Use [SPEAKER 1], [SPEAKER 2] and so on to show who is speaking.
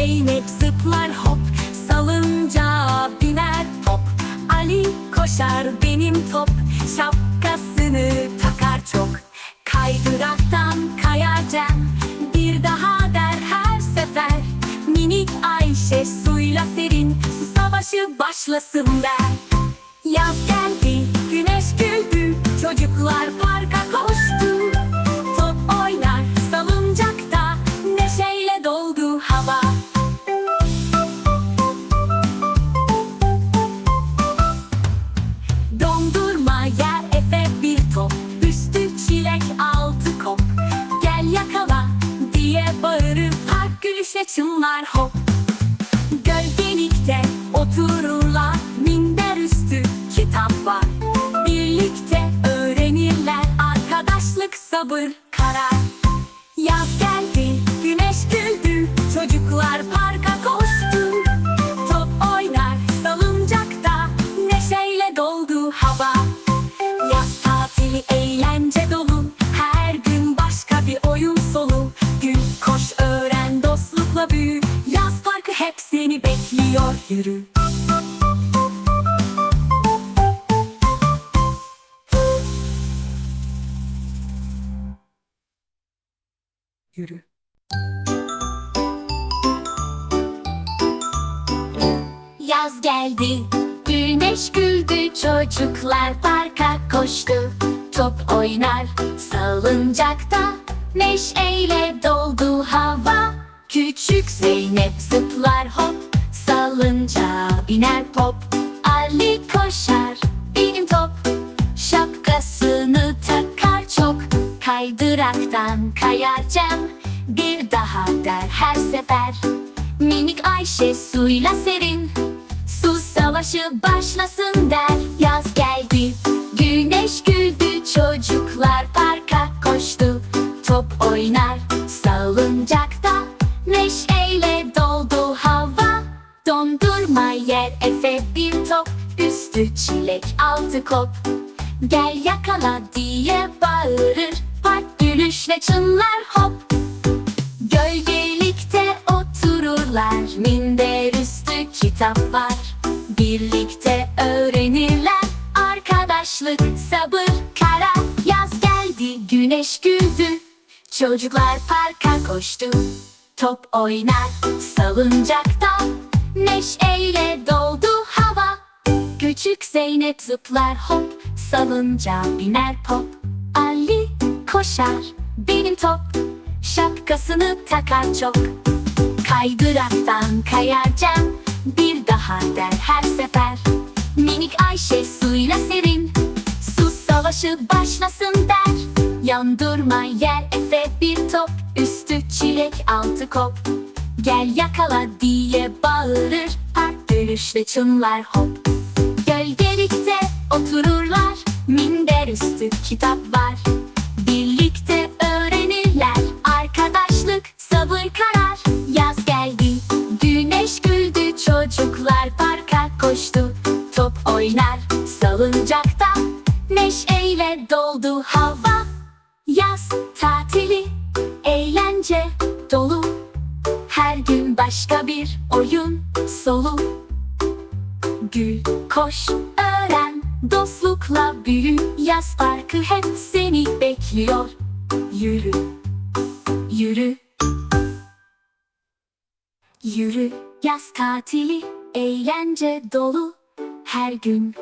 [SPEAKER 1] Zeynep zıplar hop. Salıncağa biner top Ali koşar benim top. Şapkasını takar çok. Kaydıraktan kayacağım Bir daha der her sefer. Minik Ayşe suyla serin. Savaşı başlasın der Çınlar hop. Gölgelikte otururlar Minder üstü kitap var Birlikte öğrenirler Arkadaşlık sabır karar. Yaz geldi güneş güldü Çocuklar parka koştu. Top oynar salıncakta Neşeyle doldu hava dostlukla büyü Yaz parkı hep seni bekliyor yürü Yürü Yaz geldi, güneş güldü, çocuklar parka koştu. Top oynar, salıncakta, neşeyle doldu hava. Küçük Zeynep zıplar hop, salıncağa biner pop. Ali koşar, benim top, şapkasını takar çok. Kaydıraktan kayacağım, bir daha der her sefer. Minik Ayşe suyla serin Su savaşı başlasın der Yaz geldi Güneş güldü Çocuklar parka koştu Top oynar Üstü çilek altı kop. Gel yakala diye bağırır. Park gülüşle çınlar hop. Gölgelikte otururlar. Minder üstü kitap var. Birlikte öğrenirler. Arkadaşlık, sabır, karar Yaz geldi, güneş güldü. Çocuklar parka koştu. Top oynar salıncakta. Neşeyle hava Küçük Zeynep zıplar hop Salıncağa biner pop. Ali koşar benim top Şapkasını takar çok. Kaydıraktan kayacağım Bir daha der her sefer. Minik Ayşe suyla serin Su savaşı başlasın der. Yandırma yer Efe bir top Üstü çilek altı kop. Gel yakala diye bağırır Park dönüşle çınlar hop otururlar. Minder üstü kitap var. Birlikte öğrenirler. Arkadaşlık sabır karar. Yaz geldi Güneş güldü. Çocuklar parka koştu. Top oynar salıncakta. Neşeyle doldu hava. Yaz tatili Eğlence dolu. Her gün başka bir oyun solu. Gül, koş, dostlukla büyü Yaz parkı hep seni bekliyor. Yürü, yürü. Yürü, yaz tatili, eğlence dolu. Her gün